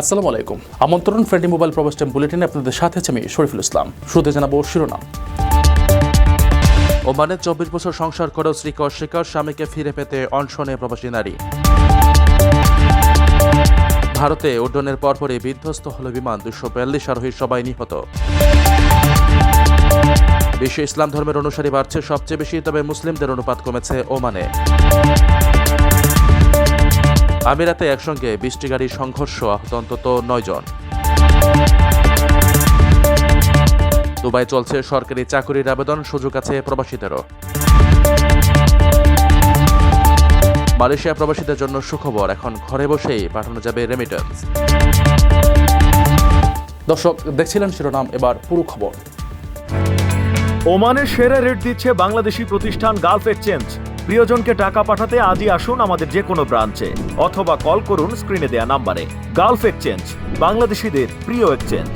আসসালামু আলাইকুম। আমন্ত্রণ ফ্রেন্ডি মোবাইল প্রবাস বুলেটিনে আপনাদের সাথে আছে আমি শরীফুল ইসলাম। শুরুতে জানাব শিরোনাম। ওমানে চব্বিশ বছর সংসার করেও স্ত্রীকে অস্বীকার, স্বামীকে ফিরে পেতে অনশনে প্রবাসী নারী। ভারতে উড্ডয়নের পরপরই বিধ্বস্ত হল বিমান, দুশো বিয়াল্লিশ আরোহী সবাই নিহত। বিশ্ব ইসলাম ধর্মের অনুসারী বাড়ছে সবচেয়ে বেশি, তবে মুসলিমদের অনুপাত কমেছে ওমানে। আমিরাতে একসঙ্গে বিশটি গাড়ির সংঘর্ষ আহত অন্তত নয় জন। দুবাই চলছে সরকারি চাকরির আবেদন, সুযোগ আছে প্রবাসীদেরও। মালয়েশিয়া প্রবাসীদের জন্য সুখবর, এখন ঘরে বসেই পাঠানো যাবে রেমিটেন্স দর্শক, দেখছিলেন শিরোনাম, এবার পুরো খবর। ওমানের সেরা রেট দিচ্ছে বাংলাদেশি প্রতিষ্ঠান গালফ এক্সচেঞ্জ। প্রিয়জনকে টাকা পাঠাতে আজই আসুন আমাদের যে কোনো ব্রাঞ্চে অথবা কল করুন স্ক্রিনে দেয়া নাম্বারে। গালফ এক্সচেঞ্জ বাংলাদেশিদের প্রিয় এক্সচেঞ্জ।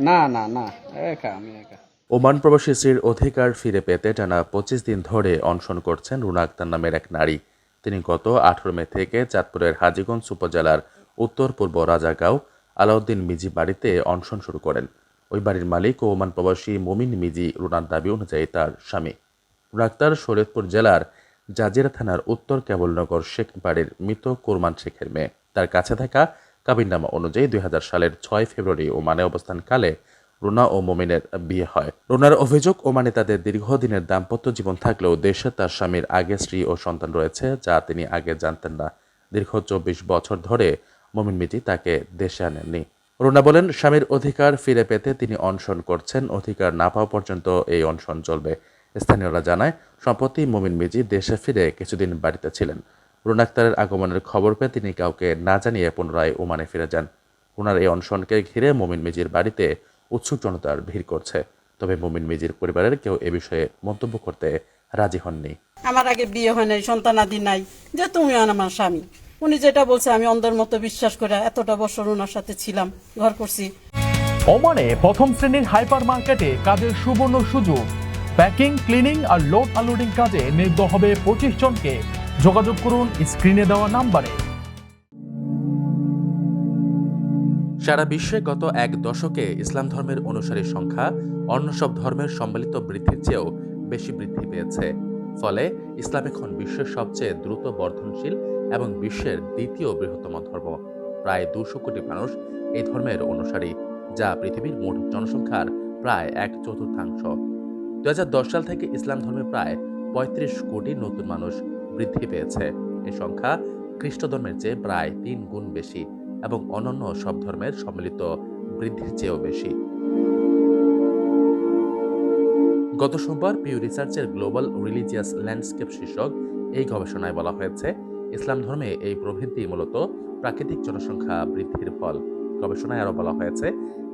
না না না একা আমি একা। ওমান প্রবাসী স্ত্রীর অধিকার ফিরে পেতে টানা পঁচিশ দিন ধরে অনশন করছেন রুনা আক্তার নামের এক নারী। তিনি গত আঠারো মে থেকে চাঁদপুরের হাজীগঞ্জ উপজেলার উত্তর পূর্ব রাজাগাঁও আলাউদ্দিন মিজি বাড়িতে অনশন শুরু করেন। ওই বাড়ির মালিক ও ওমান প্রবাসী মুমিন মিজি রুনার দাবি অনুযায়ী তার স্বামী। রুনা আক্তার শরীয়তপুর জেলার জাজিরা থানার উত্তর কেবলনগর শেখ বাড়ির মৃত কোরমান শেখের মেয়ে। তার কাছে থাকা কাবিননামা অনুযায়ী দুই হাজার সালের ছয় ফেব্রুয়ারি ওমানে অবস্থানকালে রুনা ও মোমিনের বিয়ে হয়। রুনার অভিযোগ, ওমানে তাদের দীর্ঘদিনের দাম্পত্য জীবন থাকলেও দেশে তার স্বামীর আগে স্ত্রী ও সন্তান রয়েছে, যা তিনি আগে জানতেন না। দীর্ঘ চব্বিশ বছর ধরে মোমিন মিজি তাকে দেশে আনেননি। রুনা বলেন, স্বামীর অধিকার ফিরে পেতে তিনি অনশন করছেন, অধিকার না পাওয়া পর্যন্ত এই অনশন চলবে। স্থানীয়রা জানায় সম্প্রতি মোমিন মিজি দেশে ফিরে কিছুদিন বাড়িতে ছিলেন। রুনা আক্তারের আগমনের খবর পেয়ে তিনি কাউকে না জানিয়ে পুনরায় ওমানে ফিরে যান। রুনার এই অনশনকে ঘিরে মোমিন মিজির বাড়িতে উৎসুক জনতার ভিড় করছে। তবে মোমিন মিজির পরিবারের কেউ এ বিষয়ে মন্তব্য করতে রাজি হননি। আমার আগে বিয়ে হয় নাই সন্তানাদি নাই। যে তুমি আমার স্বামী। উনি যেটা বলছে আমি অন্ধের মতো বিশ্বাস করে এতটা বছর ওনার সাথে ছিলাম ঘর করছি। ওমানে প্রথম শ্রেণির হাইপার মার্কেটে কাজের সুবর্ণ সুযোগ। প্যাকিং, ক্লিনিং আর লোড আনলোডিং কাজে নিয়োগ হবে পঁচিশ জনকে। যোগাযোগ করুন স্ক্রিনে দেওয়া নাম্বারে। সারা বিশ্বে গত এক দশকে ইসলাম ধর্মের অনুসারীর সংখ্যা অন্য সব ধর্মের সম্মিলিত বৃদ্ধির চেয়েও বেশি বৃদ্ধি পেয়েছে। ফলে ইসলাম এখন বিশ্বের সবচেয়ে দ্রুত বর্ধনশীল এবং বিশ্বের দ্বিতীয় বৃহত্তম ধর্ম। প্রায় দুশো কোটি মানুষ এই ধর্মের অনুসারী, যা পৃথিবীর মোট জনসংখ্যার প্রায় এক চতুর্থাংশ। দুই হাজার দশ সাল থেকে ইসলাম ধর্মে প্রায় পঁয়ত্রিশ কোটি নতুন মানুষ বৃদ্ধি পেয়েছে। এই সংখ্যা খ্রিস্ট ধর্মের চেয়ে প্রায় তিন গুণ বেশি এবং অন্যান্য সব ধর্মের সম্মিলিত বৃদ্ধির চেয়েও বেশি। গত সোমবার পিউ রিসার্চের গ্লোবাল রিলিজিয়াস ল্যান্ডস্কেপ শীর্ষক এই গবেষণায় বলা হয়েছে, ইসলাম ধর্মে এই প্রবৃদ্ধি মূলত প্রাকৃতিক জনসংখ্যা বৃদ্ধির ফল। গবেষণায় আরও বলা হয়েছে,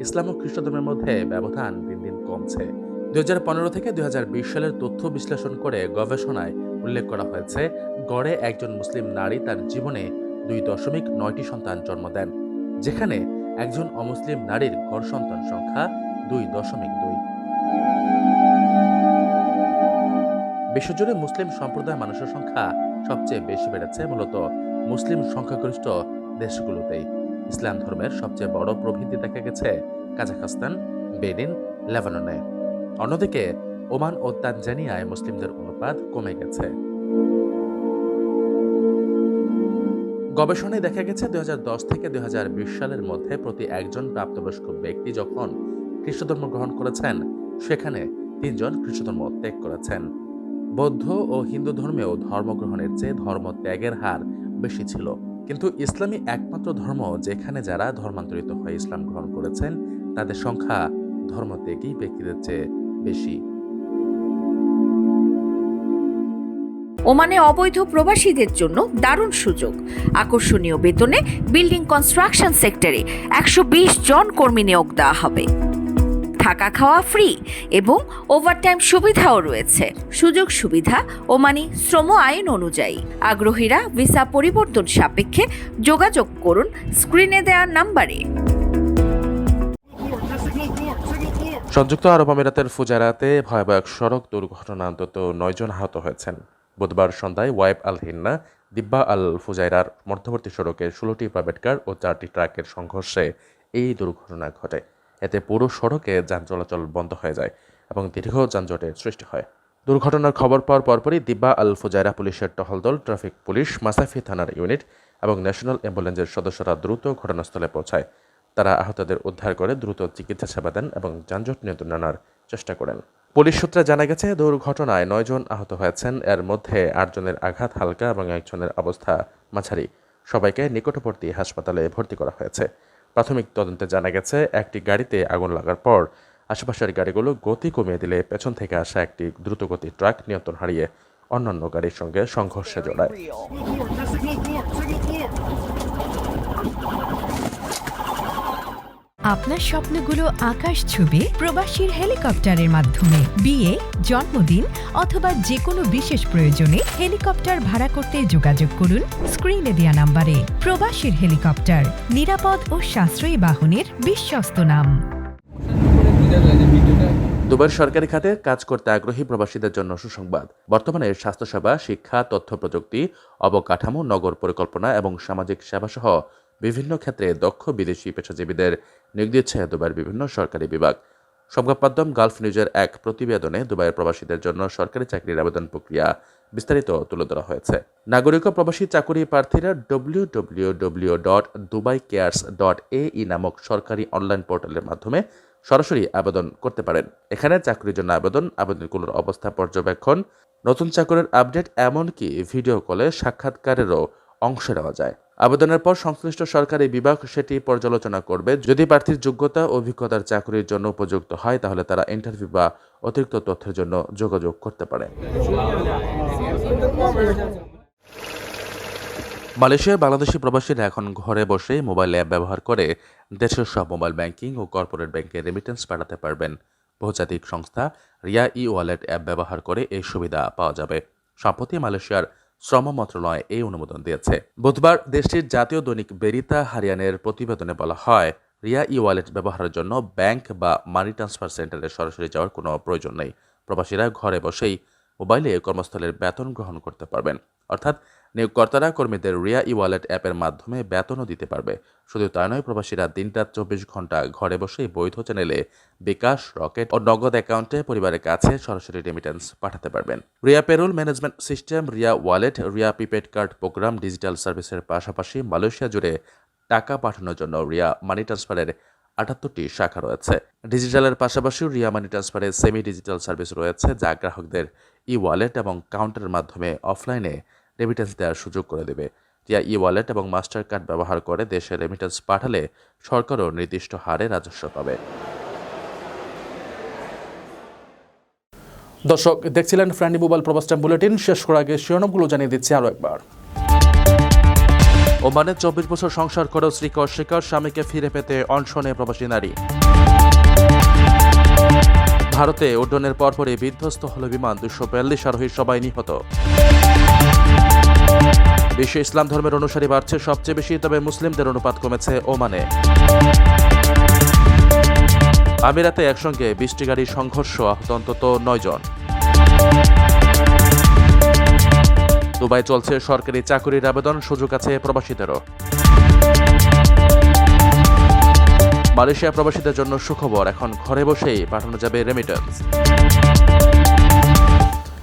ইসলাম ও খ্রিস্ট ধর্মের মধ্যে ব্যবধান দিন দিন কমছে। দুই হাজার পনেরো থেকে দুই হাজার বিশ সালের তথ্য বিশ্লেষণ করে গবেষণায় উল্লেখ করা হয়েছে, গড়ে একজন মুসলিম নারী তার জীবনে দুই দশমিক নয়টি সন্তান জন্ম দেন, যেখানে একজন অমুসলিম নারীর গড় সন্তান সংখ্যা দুই দশমিক দুই। বিশ্বজুড়ে মুসলিম সম্প্রদায় মানুষের সংখ্যা সবচেয়ে বেশি বেড়েছে মূলত মুসলিম সংখ্যাগরিষ্ঠ দেশগুলোতেই। ইসলাম ধর্মের সবচেয়ে বড় প্রভৃতি দেখা গেছে কাজাখস্তান, বেনিন, লেবাননে। অন্যদিকে, ওমান ও তানজানিয়ায় মুসলিমদের অনুপাত কমে গেছে। গবেষণায় দেখা গেছে দুই থেকে দুই সালের মধ্যে প্রতি একজন প্রাপ্তবয়স্ক ব্যক্তি যখন খ্রিস্টধর্ম গ্রহণ করেছেন, সেখানে তিনজন খ্রিস্টধর্ম ত্যাগ করেছেন। বৌদ্ধ ও হিন্দু ধর্মেও ধর্মগ্রহণের চেয়ে ধর্ম ত্যাগের হার বেশি ছিল। কিন্তু ইসলামী একমাত্র ধর্ম যেখানে যারা ধর্মান্তরিত হয়ে ইসলাম গ্রহণ করেছেন, তাদের সংখ্যা ধর্মত্যাগী ব্যক্তিদের চেয়ে বেশি। ওমানে অবৈধ প্রবাসীদের জন্য দারুণ সুযোগ। আকর্ষণীয় বেতনে বিল্ডিং কনস্ট্রাকশন সেক্টরে একশো বিশ জন কর্মী নিয়োগ দেওয়া হবে। থাকা খাওয়া ফ্রি এবং ওভারটাইম সুবিধাও রয়েছে। সুযোগ সুবিধা ওমানি শ্রম আইন অনুযায়ী। আগ্রহীরা ভিসা পরিবর্তন সাপেক্ষে যোগাযোগ করুন স্ক্রিনে দেওয়া নাম্বারে। সংযুক্ত আরব আমিরাতের ফুজারাতে ভয়াবহ সড়ক দুর্ঘটনা অন্তত নয়জন আহত হয়েছেন। বুধবার সন্ধ্যায় ওয়াইব আল হিন্না দিব্যা আল ফুজাইরার মধ্যবর্তী সড়কে ষোলোটি প্রাইভেট কার ও চারটি ট্রাকের সংঘর্ষে এই দুর্ঘটনা ঘটে। এতে পুরো সড়কে যান চলাচল বন্ধ হয়ে যায় এবং দীর্ঘ যানজটের সৃষ্টি হয়। দুর্ঘটনার খবর পাওয়ার পরপরই দিব্যা আল ফুজাইরা পুলিশের টহল দল ট্রাফিক পুলিশ, মাসাফি থানার ইউনিট এবং ন্যাশনাল অ্যাম্বুলেন্সের সদস্যরা দ্রুত ঘটনাস্থলে পৌঁছায়। তারা আহতদের উদ্ধার করে দ্রুত চিকিৎসা সেবা দেন এবং যানজট নিয়ন্ত্রণ আনার চেষ্টা করেন। পুলিশ সূত্রে জানা গেছে, দুর্ঘটনায় নয়জন আহত হয়েছেন। এর মধ্যে আটজনের আঘাত, হালকা এবং একজনের অবস্থা মাঝারি। সবাইকে নিকটবর্তী হাসপাতালে ভর্তি করা হয়েছে। প্রাথমিক তদন্তে জানা গেছে, একটি গাড়িতে আগুন লাগার পর আশেপাশের গাড়িগুলো গতি কমিয়ে দিলে পেছন থেকে আসা একটি দ্রুতগতি ট্রাক নিয়ন্ত্রণ হারিয়ে অন্যান্য গাড়ির সঙ্গে সংঘর্ষে জড়ায়। আপনার স্বপ্নগুলো আকাশ ছুবে প্রবাসীর হেলিকপ্টারের মাধ্যমে। বিয়ে, জন্মদিন অথবা যে কোনো বিশেষ প্রয়োজনে হেলিকপ্টার ভাড়া করতে যোগাযোগ করুন স্ক্রিনে দেয়া নাম্বারে। প্রবাসীর হেলিকপ্টার, নিরাপদ ও সাশ্রয়ী বাহনের বিশ্বস্ত নাম। দুবার সরকারি খাতে কাজ করতে আগ্রহী প্রবাসীদের জন্য সুসংবাদ। বর্তমানে স্বাস্থ্যসেবা, শিক্ষা, তথ্য প্রযুক্তি, অবকাঠামো, নগর পরিকল্পনা এবং সামাজিক সেবাসহ বিভিন্ন ক্ষেত্রে দক্ষ বিদেশি পেশাজীবীদের নিয়োগ দিচ্ছে দুবাইয়ের বিভিন্ন সরকারি বিভাগ। সংবাদ মাধ্যম গালফ নিউজের এক প্রতিবেদনে দুবাইয়ের প্রবাসীদের জন্য সরকারি চাকরির আবেদন প্রক্রিয়া বিস্তারিত তুলে ধরা হয়েছে। নাগরিক ও প্রবাসী চাকুরি প্রার্থীরা W W W dot Dubai cares dot এই নামক সরকারি অনলাইন পোর্টালের মাধ্যমে সরাসরি আবেদন করতে পারেন। এখানে চাকরির জন্য আবেদন, আবেদনগুলোর অবস্থা পর্যবেক্ষণ, নতুন চাকরির আপডেট, এমনকি ভিডিও কলে সাক্ষাৎকারেরও অংশ নেওয়া যায়। আবেদনের পর সংশ্লিষ্ট সরকারি বিভাগ সেটি পর্যালোচনা করবে। যদি প্রার্থীর যোগ্যতা অভিজ্ঞতার চাকরির জন্য উপযুক্ত হয়, তাহলে তারা ইন্টারভিউ বা অতিরিক্ত তথ্যের জন্য যোগাযোগ করতে পারে। মালয়েশিয়ায় বাংলাদেশি প্রবাসীরা এখন ঘরে বসে মোবাইল অ্যাপ ব্যবহার করে দেশের সব মোবাইল ব্যাংকিং ও কর্পোরেট ব্যাংকে রেমিটেন্স পাঠাতে পারবেন। বহুজাতিক সংস্থা রিয়া ই ওয়ালেট অ্যাপ ব্যবহার করে এই সুবিধা পাওয়া যাবে। সম্প্রতি মালয়েশিয়ার শ্রম মন্ত্রণালয় এই অনুমোদন দিয়েছে। বুধবার দেশটির জাতীয় দৈনিক বেরিতা হারিয়ানের প্রতিবেদনে বলা হয়, রিয়া ই ওয়ালেট ব্যবহারের জন্য ব্যাংক বা মানি ট্রান্সফার সেন্টারে সরাসরি যাওয়ার কোনো প্রয়োজন নেই। প্রবাসীরা ঘরে বসেই মোবাইলে কর্মস্থলের বেতন গ্রহণ করতে পারবেন। অর্থাৎ নিয়োগকর্তারা কর্মীদের রিয়া ই ওয়ালেট অ্যাপের মাধ্যমে বেতনও দিতে পারবে। শুধু তাই নয়, প্রবাসীরা দিনরাত চব্বিশ ঘণ্টা ঘরে বসেই বৈধ চ্যানেলে বিকাশ, রকেট ও নগদ অ্যাকাউন্টে পরিবারের কাছে সরাসরি রেমিটেন্স পাঠাতে পারবেন। Ria payroll management system, Ria wallet, Ria prepaid card program, digital সার্ভিসের পাশাপাশি মালয়েশিয়া জুড়ে টাকা পাঠানোর জন্য রিয়া মানি ট্রান্সফারের আটাত্তরটি শাখা রয়েছে। ডিজিটালের পাশাপাশি রিয়া মানি ট্রান্সফারের সেমি ডিজিটাল সার্ভিস রয়েছে, যা গ্রাহকদের ই ওয়ালেট এবং কাউন্টারের মাধ্যমে অফলাইনে রেমিটেন্স দেওয়ার সুযোগ করে দেবে। রিয়া ই ওয়ালেট এবং মাস্টার কার্ড ব্যবহার করে দেশে রেমিটেন্স পাঠালে সরকারও নির্দিষ্ট হারে রাজস্ব পাবে। দর্শক দেখছিলেন ফ্রেন্ডি মোবাইল প্রবাস টাইম বুলেটিন। শেষ করার আগে শিরোনামগুলো জানিয়ে দিচ্ছি আরও একবার। ওমানে চব্বিশ বছর সংসার করেও শ্রীকর শিকর স্বামীকে ফিরে পেতে অনশনে প্রবাসী নারী। ভারতে উড্ডয়নের পরপরই বিধ্বস্ত হল বিমান। দুশো বিয়াল্লিশ আরোহী সবাই নিহত। বিশ্বে ইসলাম ধর্মের অনুসারী বাড়ছে সবচেয়ে বেশি, তবে মুসলিমদের অনুপাত কমেছে ওমানে। আমিরাতে একসঙ্গে বিশটি গাড়ির সংঘর্ষ, আহত অন্তত নয় জন। দুবাই চলছে সরকারি চাকরির আবেদন, সুযোগ আছে প্রবাসীদেরও। মালয়েশিয়া প্রবাসীদের জন্য সুখবর, এখন ঘরে বসেই পাঠানো যাবে রেমিটেন্স